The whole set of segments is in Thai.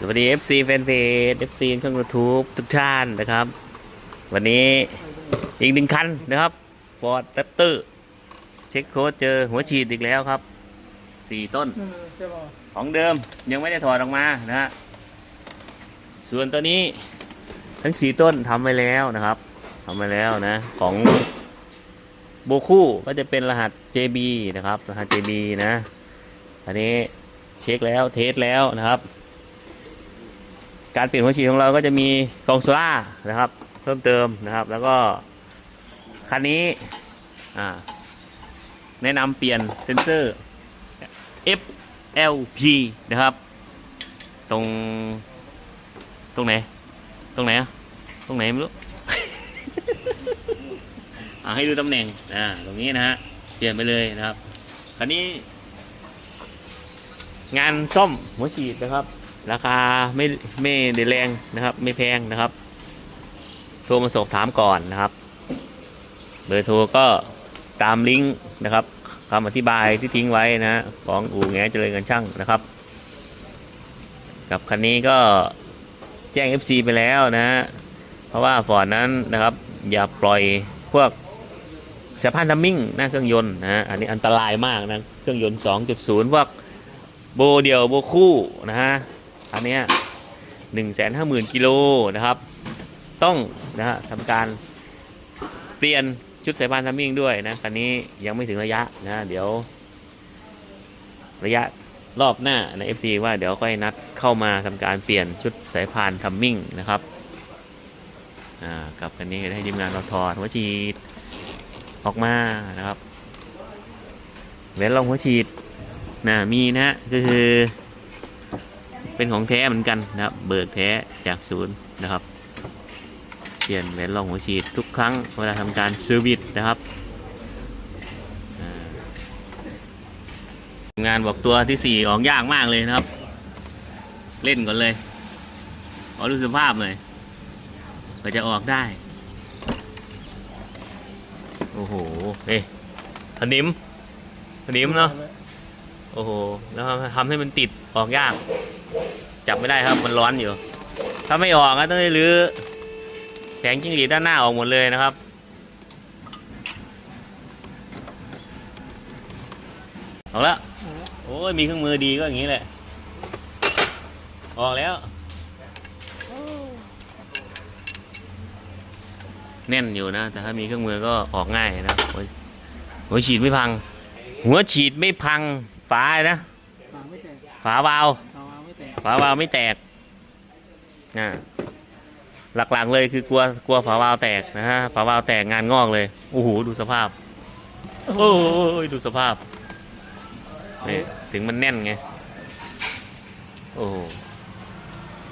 สวัสดี FC แฟนเพจ FC ช่อง YouTube ทุกท่านนะครับ วันนี้อีกหนึ่งคันนะครับ Ford Raptor เช็คโค้ดเจอหัวฉีดอีกแล้วครับสี่ต้นเออใช่ป่ะของเดิมยังไม่ได้ถอดออกมานะฮะส่วนตัวนี้ทั้งสี่ต้นทำไว้แล้วนะครับทำไว้แล้วนะ ของโบคู่ก็จะเป็นรหัส JB นะครับ รหัส JB นะ อันนี้เช็คแล้วเทสแล้วนะครับ การเปลี่ยนหัวฉีดของเราก็จะมีกองโซล่านะครับ เพิ่มเติมนะครับ แล้วก็คันนี้แนะนำเปลี่ยนเซนเซอร์ FLP นะครับ ตรง ตรงไหน ตรงไหนอะตรงไหนไม่รู้อ่าให้ดูตำแหน่งอ่าตรงนี้นะฮะ เปลี่ยนไปเลยนะครับคันนี้ งานซ่อมหัวฉีดนะครับ ราคาไม่ไม่ได้แรงนะครับ ไม่แพงนะครับ โทรมาสอบถามก่อนนะครับ เบอร์โทรก็ตามลิงก์นะครับคำอธิบายที่ทิ้งไว้นะของอู่แงเจริญกันช่างนะครับ กับคันนี้ก็แจ้ง FC ไปแล้วนะฮะเพราะว่าฟอร์ดนั้นนะครับ อย่าปล่อยพวกสะพานทัมมิ่งหน้าเครื่องยนต์นะฮะอันนี้อันตรายมากนะ เครื่องยนต์ 2.0 พวกโบเดียวโบคู่นะฮะ อันเนี้ยหนึ่งแสนห้าหมื่นกิโลนะครับ ต้องนะฮะทำการเปลี่ยนชุดสายพานทัมมิ่งด้วยนะคันนี้ยังไม่ถึงระยะนะเดี๋ยว ระยะรอบหน้าใน FC ว่าเดี๋ยวค่อยนัดเข้ามาทำการเปลี่ยนชุดสายพานทัมมิ่งนะครับอ่ากับคันนี้ให้ทีมงานเราถอดหัวฉีดออกมานะครับเว้นรองหัวฉีดนะมีนะฮะก็คือ เป็นของแท้เหมือนกันนะครับ เบิกแท้จากศูนย์นะครับ เปลี่ยนแหวนรองหัวฉีดทุกครั้งเวลาทำการเซอร์วิสนะครับงานบอกตัวที่สี่ออกยากมากเลยนะครับ เล่นก่อนเลยขอดูสภาพหน่อยก็จะออกได้ โอ้โหเอ้ยถนิมถนิมเนาะ โอ้โห แล้วทำให้มันติดออกยาก จับไม่ได้ครับมันร้อนอยู่ ถ้าไม่ออกก็ต้องได้รื้อแผงจิ้งหรีดด้านหน้าออกหมดเลยนะครับ เอาละโอ้ยมีเครื่องมือดีก็อย่างนี้แหละ ออกแล้ว แน่นอยู่นะ แต่ถ้ามีเครื่องมือก็ออกง่ายนะหัวฉีดไม่พัง หัวฉีดไม่พัง ฝาอะไรนะ ฝาไม่แตกฝาวาล์วฝาไม่แตกฝาวาล์วไม่แตกอ่าหลักๆเลยคือกลัวกลัวฝาวาล์วแตกนะฮะฝาวาล์วแตกงานงอกเลยโอ้โหดูสภาพโอ้ยดูสภาพนี่ถึงมันแน่นไงโอ้โห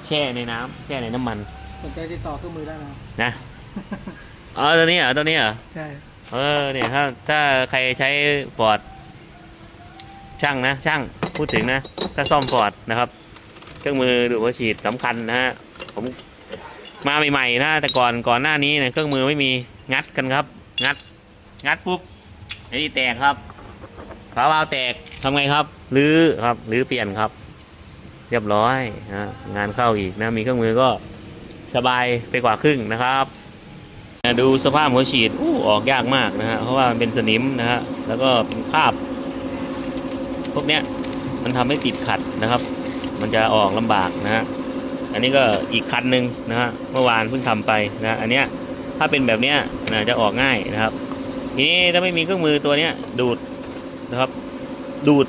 แช่ในน้ำแช่ในน้ำมันสนใจติดต่อเครื่องมือได้นะนะอ๋อตัวนี้เหรอตัวนี้เหรอใช่ เออเนี่ยถ้าถ้าใครใช้ฟอร์ด ช่างนะช่างพูดถึงนะถ้าซ่อมฟอร์ดนะครับ เครื่องมือดูดหัวฉีดสำคัญนะฮะผมมาใหม่ๆนะแต่ก่อนก่อนหน้านี้เนี่ยเครื่องมือไม่มีงัดกันครับ งัด งัดปุ๊บไอ้นี่แตกครับฝาวาล์วแตกทำไงครับรื้อครับรื้อเปลี่ยนครับ เรียบร้อยนะงานเข้าอีกนะมีเครื่องมือก็สบายไปกว่าครึ่งนะครับดูสภาพหัวฉีดอู้ออกยากมากนะฮะเพราะว่ามันเป็นสนิมนะฮะแล้วก็เป็นคราบ พวกเนี้ยมันทำให้ติดขัดนะครับ มันจะออกลำบากนะฮะอันนี้ก็อีกคันหนึ่งนะฮะเมื่อวานเพิ่งทำไปนะอันเนี้ยถ้าเป็นแบบเนี้ยนะจะออกง่ายนะครับทีนี้ถ้าไม่มีเครื่องมือตัวเนี้ยดูดนะครับ ดูด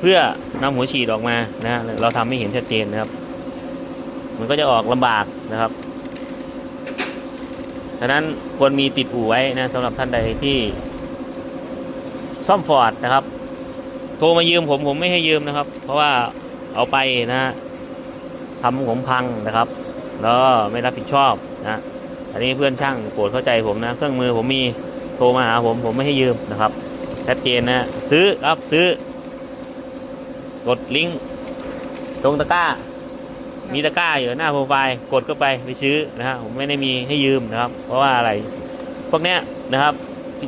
เพื่อนำหัวฉีดออกมานะฮะเราทำให้เห็นชัดเจนนะครับ มันก็จะออกลำบากนะครับดังนั้นควรมีติดอู่ไว้นะสำหรับท่านใดที่ซ่อมฟอร์ดนะครับ โทรมายืมผมผมไม่ให้ยืมนะครับ เพราะว่าเอาไปนะทำผมพังนะครับ แล้วไม่รับผิดชอบนะอันนี้เพื่อนช่างโปรดเข้าใจผมนะ เครื่องมือผมมีโทรมาหาผมผมไม่ให้ยืมนะครับชัดเจนนะซื้อครับซื้อกดลิงก์ตรงตะกร้า มีตะกร้าอยู่หน้าโปรไฟล์กดเข้าไปไปซื้อนะฮะผมไม่ได้มีให้ยืมนะครับ เพราะว่าอะไร พวกเนี้ยนะครับ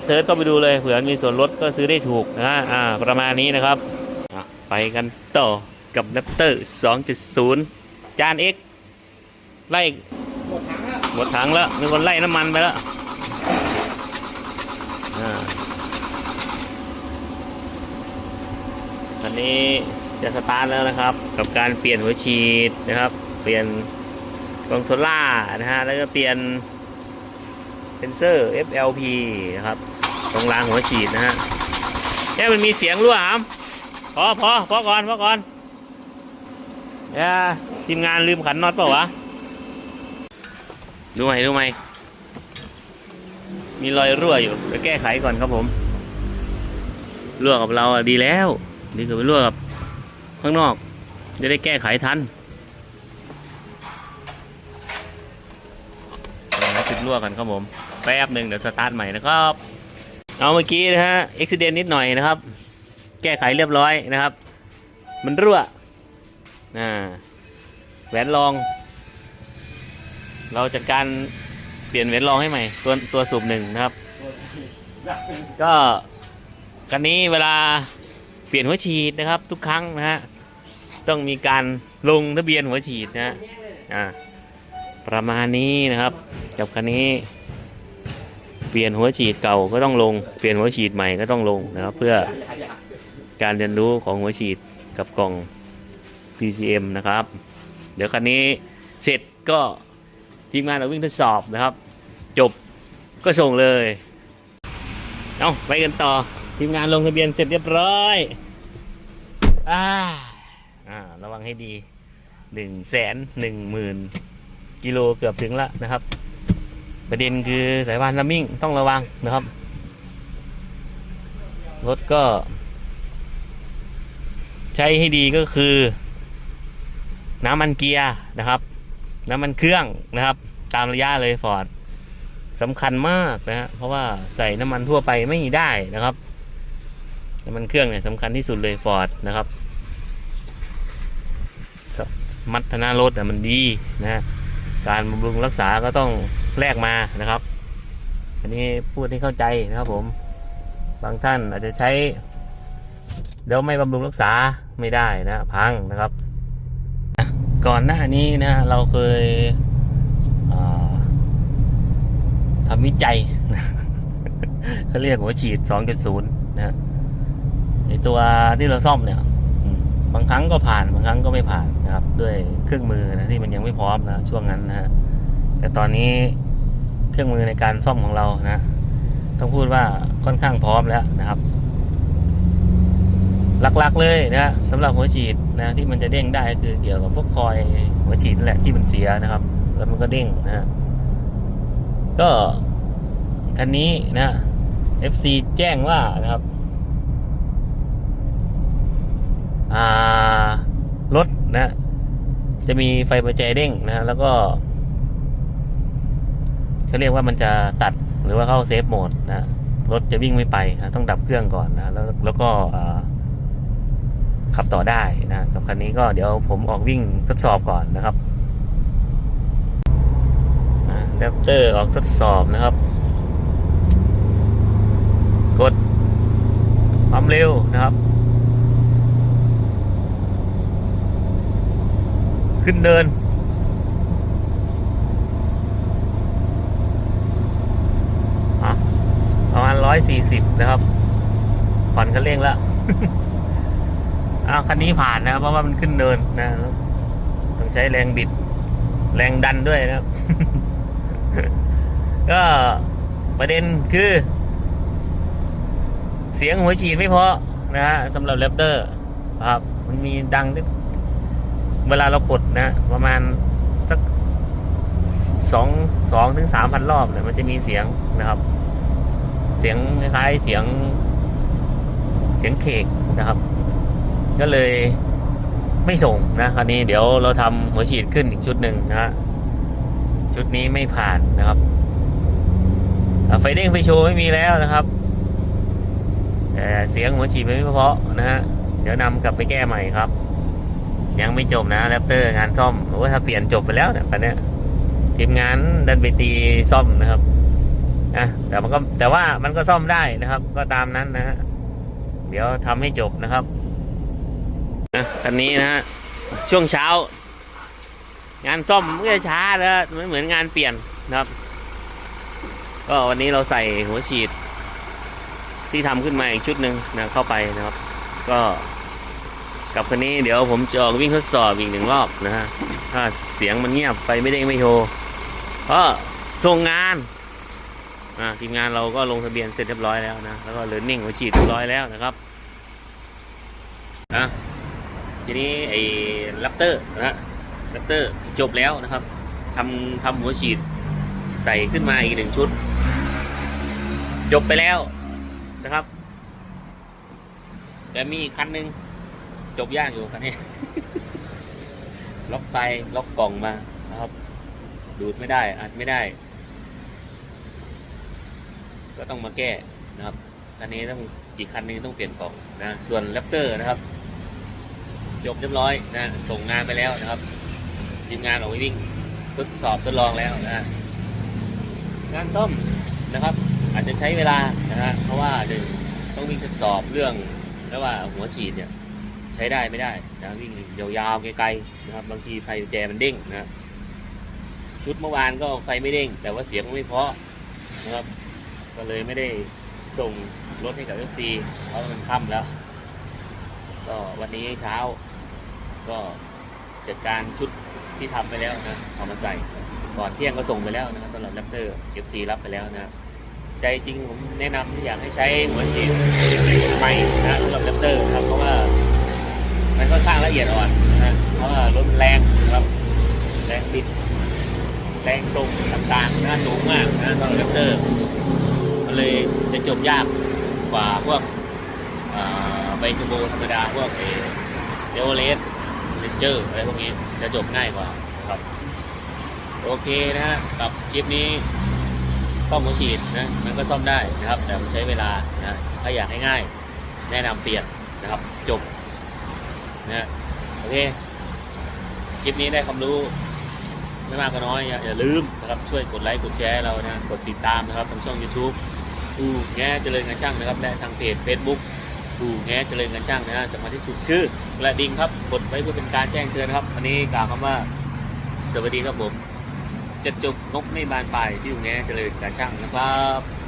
เทิร์ดก็ไปดูเลยเผื่อมีส่วนลดก็ซื้อได้ถูกนะอ่าประมาณนี้นะครับ ไปกันต่อกับแรปเตอร์ 2.0 จาน X ไล่หมดถังแล้วหมดถังแล้วมีคนไล่น้ำมันไปแล้วอ่าตอนนี้จะสตาร์ทแล้วนะครับ กับการเปลี่ยนหัวฉีดนะครับ เปลี่ยนกองโซล่านะฮะแล้วก็เปลี่ยน เซนเซอร์ FLP นะครับ ตรงรางหัวฉีดนะฮะแค่มันมีเสียงรั่วหามพอพอพอก่อนพอก่อนเอ้ยทีมงานลืมขันน็อตเปล่าวะดูไหมดูไหมมีรอยรั่วอยู่ไปแก้ไขก่อนครับผมรั่วกับเราอะดีแล้วดีกว่าไปรั่วกับข้างนอก จะได้แก้ไขทันเอาติดรั่วกันครับผม แป๊บหนึ่งเดี๋ยวสตาร์ทใหม่นะครับ เอาเมื่อกี้นะฮะอุบิเหตุนิดหน่อยนะครับ แก้ไขเรียบร้อยนะครับ มันรั่วอ่าแหวนรอง เราจัดการเปลี่ยนแหวนรองให้ใหม่ตัวตัวสูบหนึ่งนะครับ ก็คันนี้เวลาเปลี่ยนหัวฉีดนะครับ ทุกครั้งนะฮะต้องมีการลงทะเบียนหัวฉีดนะฮะอ่าประมาณนี้นะครับกับคันนี้ เปลี่ยนหัวฉีดเก่าก็ต้องลง เปลี่ยนหัวฉีดใหม่ก็ต้องลงนะครับ เพื่อการเรียนรู้ของหัวฉีดกับกล่อง PCM นะครับ เดี๋ยวคันนี้เสร็จก็ทีมงานเราวิ่งทดสอบนะครับ จบก็ส่งเลย เอาไปกันต่อทีมงานลงทะเบียนเสร็จเรียบร้อยอ่าอ่าระวังให้ดีหนึ่งแสนหนึ่งหมื่นกิโลเกือบถึงล้วนะครับ ประเด็นคือสายพานลัมมิ่งต้องระวังนะครับ รถก็ ใช้ให้ดีก็คือ น้ำมันเกียร์นะครับ น้ำมันเครื่องนะครับ ตามระยะเลยฟอร์ดสำคัญมากนะฮะเพราะว่าใส่น้ำมันทั่วไปไม่ได้นะครับ น้ำมันเครื่องเนี่ยสำคัญที่สุดเลยฟอร์ดนะครับมัฒนารถอะมันดีนะฮะการบำรุงรักษาก็ต้อง แลกมานะครับ อันนี้พูดให้เข้าใจนะครับผม บางท่านอาจจะใช้ เดี๋ยวไม่บำรุงรักษาไม่ได้นะพังนะครับก่อนหน้านี้นะเราเคยทำวิจัยเขาเรียกหัวฉีด 2.0 นะฮะไอตัวที่เราซ่อมเนี่ย บางครั้งก็ผ่านบางครั้งก็ไม่ผ่านนะครับ ด้วยเครื่องมือนะที่มันยังไม่พร้อมนะช่วงนั้นนะฮะ แต่ตอนนี้เครื่องมือในการซ่อมของเรานะ ต้องพูดว่าค่อนข้างพร้อมแล้วนะครับ หลักๆเลยนะสำหรับหัวฉีดนะที่มันจะเด้งได้คือเกี่ยวกับพวกคอยหัวฉีดนั่นแหละที่มันเสียนะครับ แล้วมันก็เด้งนะก็คันนี้นะ FC แจ้งว่านะครับอ่ารถนะ จะมีไฟประแจเด้งนะฮะแล้วก็ เขาเรียกว่ามันจะตัดหรือว่าเข้าเซฟโหมดนะรถจะวิ่งไม่ไปนะต้องดับเครื่องก่อนนะแล้วแล้วก็ขับต่อได้นะกับคันนี้ก็เดี๋ยวผมออกวิ่งทดสอบก่อนนะครับแรปเตอร์ออกทดสอบนะครับ กดความเร็วนะครับ ขึ้นเนิน 140 นะครับผ่อนคันเร่งแล้วอ้าวคันนี้ผ่านนะครับเพราะว่ามันขึ้นเนินนะต้องใช้แรงบิด แรงดันด้วยนะครับ ก็ประเด็นคือ เสียงหัวฉีดไม่พอนะฮะสำหรับแรปเตอร์ครับ มันมีดังเวลาเรากดนะ ประมาณสักสองสองถึงสามพันรอบเนี่ยมันจะมีเสียงนะครับ เสียงคล้ายเสียงเสียงเคกนะครับ ก็เลยไม่ส่งนะคราวนี้เดี๋ยวเราทำหัวฉีดขึ้นอีกชุดหนึ่งนะฮะชุดนี้ไม่ผ่านนะครับไฟเด้งไฟโชว์ไม่มีแล้วนะครับแต่เสียงหัวฉีดไม่เพาะนะฮะเดี๋ยวนำกลับไปแก้ใหม่ครับ ยังไม่จบนะแรปเตอร์งานซ่อมโอ้ถ้าเปลี่ยนจบไปแล้วเนี่ยตอนเนี้ยทีมงานดันไปตีซ่อมนะครับ อะแต่มันก็แต่ว่ามันก็ซ่อมได้นะครับ ก็ตามนั้นนะฮะเดี๋ยวทำให้จบนะครับนะคันนี้นะฮะช่วงเช้า งานซ่อมมันก็จะช้าแล้วไม่เหมือนงานเปลี่ยนนะครับ ก็วันนี้เราใส่หัวฉีด ที่ทำขึ้นมาอีกชุดหนึ่งนะเข้าไปนะครับ ก็กับคันนี้เดี๋ยวผมจะออกวิ่งทดสอบอีกหนึ่งรอบนะฮะถ้าเสียงมันเงียบไปไม่เด้งไม่โทรก็ส่งงาน อ่าทีมงานเราก็ลงทะเบียนเสร็จเรียบร้อยแล้วนะ แล้วก็เลิร์นนิ่งหัวฉีดเรียบร้อยแล้วนะครับนะทีนี้ไอ้แรปเตอร์นะฮะแรปเตอร์จบแล้วนะครับทำทำหัวฉีดใส่ขึ้นมาอีกหนึ่งชุด จบไปแล้วนะครับ แต่มีอีกคันหนึ่งจบยากอยู่คันนี้ ล็อกไฟล็อกกล่องมานะครับ ดูดไม่ได้อัดไม่ได้ ก็ต้องมาแก้นะครับคันนี้ต้องอีกคันหนึงต้องเปลี่ยนกล่องนะส่วนแรปเตอร์นะครับจบเรียบร้อยนะส่งงานไปแล้วนะครับทีมงานออกไปวิ่งทดสอบทดลองแล้วนะงานซ่อมนะครับ อาจจะใช้เวลานะฮะเพราะว่าหนึ่งต้องวิ่งทดสอบเรื่องแล้วว่าหัวฉีดเนี่ยใช้ได้ไม่ได้นะวิ่งยาวๆไกลๆนะครับบางทีไฟแจมันเด้งนะชุดเมื่อวานก็ไฟไม่เด้ง แต่ว่าเสียงไม่เพาะนะครับ ก็เลยไม่ได้ส่งรถให้กับ FC เพราะมันค่ำแล้ว ก็วันนี้เช้า ก็จัดการชุดที่ทำไปแล้วนะเอามาใส่ ก่อนเที่ยงก็ส่งไปแล้วนะครับสำหรับแรปเตอร์ FC รับไปแล้วนะใจจริงผมแนะนำอยากให้ใช้หัวฉีดใหม่นะสำหรับแรปเตอร์ครับเพราะว่ามันค่อนข้างละเอียดอ่อนนะเพราะว่ารถแรงครับแรงบิดแรงทรงต่างๆนะสูงมากนะสำหรับแรปเตอร์ เลยจะจบยากกว่าพวกใบทูโบธรรมดาพวกเดโอเลสเลนเจอร์อะไรพวกนี้จะจบง่ายกว่าครับโอเคนะฮะกับคลิปนี้ซ่อมหัวฉีดนะมันก็ซ่อมได้นะครับ แต่มันใช้เวลานะถ้าอยากให้ง่าย แนะนำเปลี่ยนนะครับจบนะโอเคคลิปนี้ได้ความรู้ไม่มากก็น้อยอย่าลืมนะครับช่วยกดไลค์กดแชร์เรานะกดติดตามนะครับทางช่อง YouTube ดูแง่เจริญงานช่างนะครับและทางเพจ Facebook ดูแง่เจริญงานช่างนะฮะสำคัญที่สุดคือกระดิ่งครับกดไว้เพื่อเป็นการแจ้งเตือนนะครับวันนี้กล่าวคำว่าสวัสดีครับผมจะจบนกไม่บานปลายที่อยู่แง่เจริญการช่างนะครับ